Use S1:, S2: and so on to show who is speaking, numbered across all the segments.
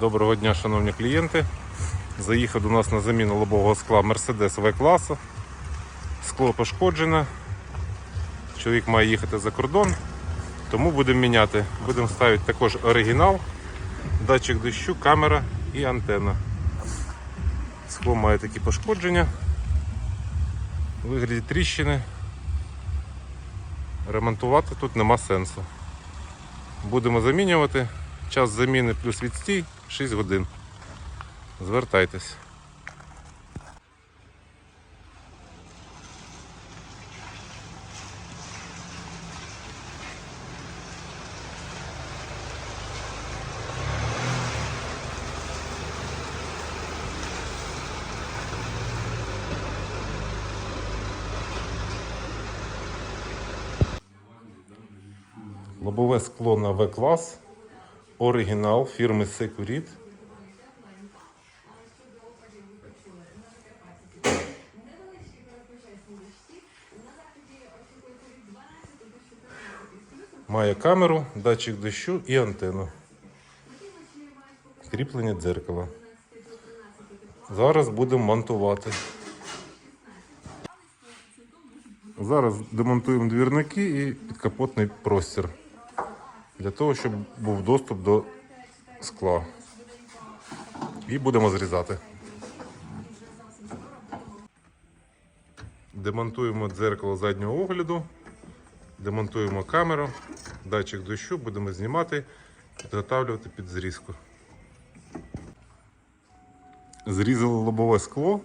S1: Доброго дня, шановні клієнти. Заїхав до нас на заміну лобового скла Mercedes В-класу. Скло пошкоджене. Чоловік має їхати за кордон, тому будемо міняти. Будемо ставити також оригінал, датчик дощу, камера і антенна. Скло має такі пошкодження. Вигляді тріщини. Ремонтувати тут нема сенсу. Будемо замінювати. Час заміни плюс відстій 6 годин. Звертайтесь. Лобове скло на В-клас. Оригінал фірми Securit. Має камеру, датчик дощу і антенну. Кріплення дзеркала. Зараз будемо монтувати. Зараз демонтуємо двірники і підкапотний простір для того, щоб був доступ до скла. І будемо зрізати. Демонтуємо дзеркало заднього огляду, демонтуємо камеру, датчик дощу, будемо знімати, підготавлювати під зрізку. Зрізали лобове скло.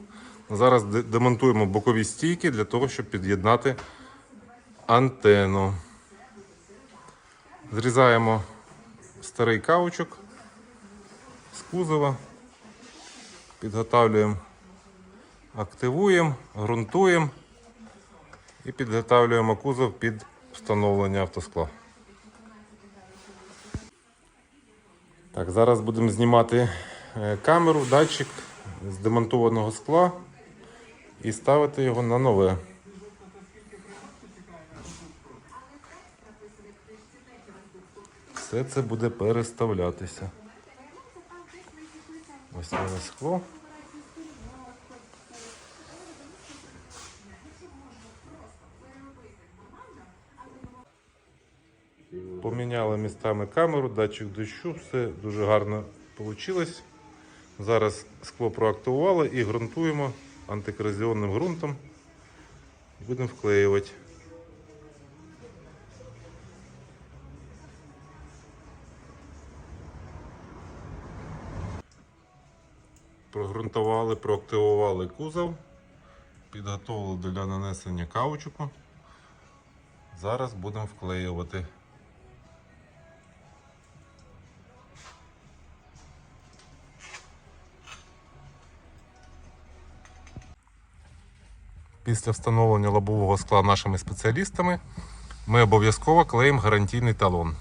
S1: Зараз демонтуємо бокові стійки для того, щоб під'єднати антенну. Зрізаємо старий каучук з кузова, підготавлюємо, активуємо, ґрунтуємо і підготавлюємо кузов під встановлення автоскла. Так, зараз будемо знімати е, камеру, датчик з демонтованого скла і ставити його на нове. Все це буде переставлятися. Ось нове скло. Поміняли містами камеру, датчик дощу, все дуже гарно вийшло. Зараз скло проактивували і ґрунтуємо антикорозіонним ґрунтом. Будемо вклеювати. Прогрунтували, проактивували кузов, підготовили для нанесення каучуку. Зараз будемо вклеювати. Після встановлення лобового скла нашими спеціалістами ми обов'язково клеїмо гарантійний талон.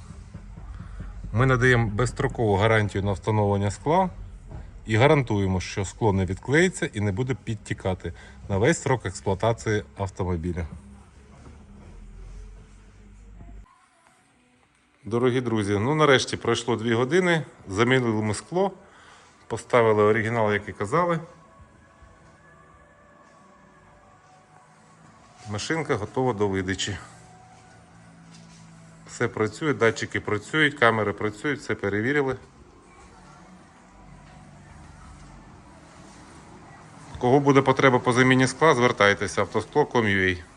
S1: Ми надаємо безстрокову гарантію на встановлення скла і гарантуємо, що скло не відклеїться і не буде підтікати на весь срок експлуатації автомобіля. Дорогі друзі, ну нарешті пройшло 2 години. Замінили ми скло, поставили оригінал, як і казали. Машинка готова до видачі. Все працює, датчики працюють, камери працюють, все перевірили. Кого буде потреба по заміні скла, звертайтеся. Автоскло.com.ua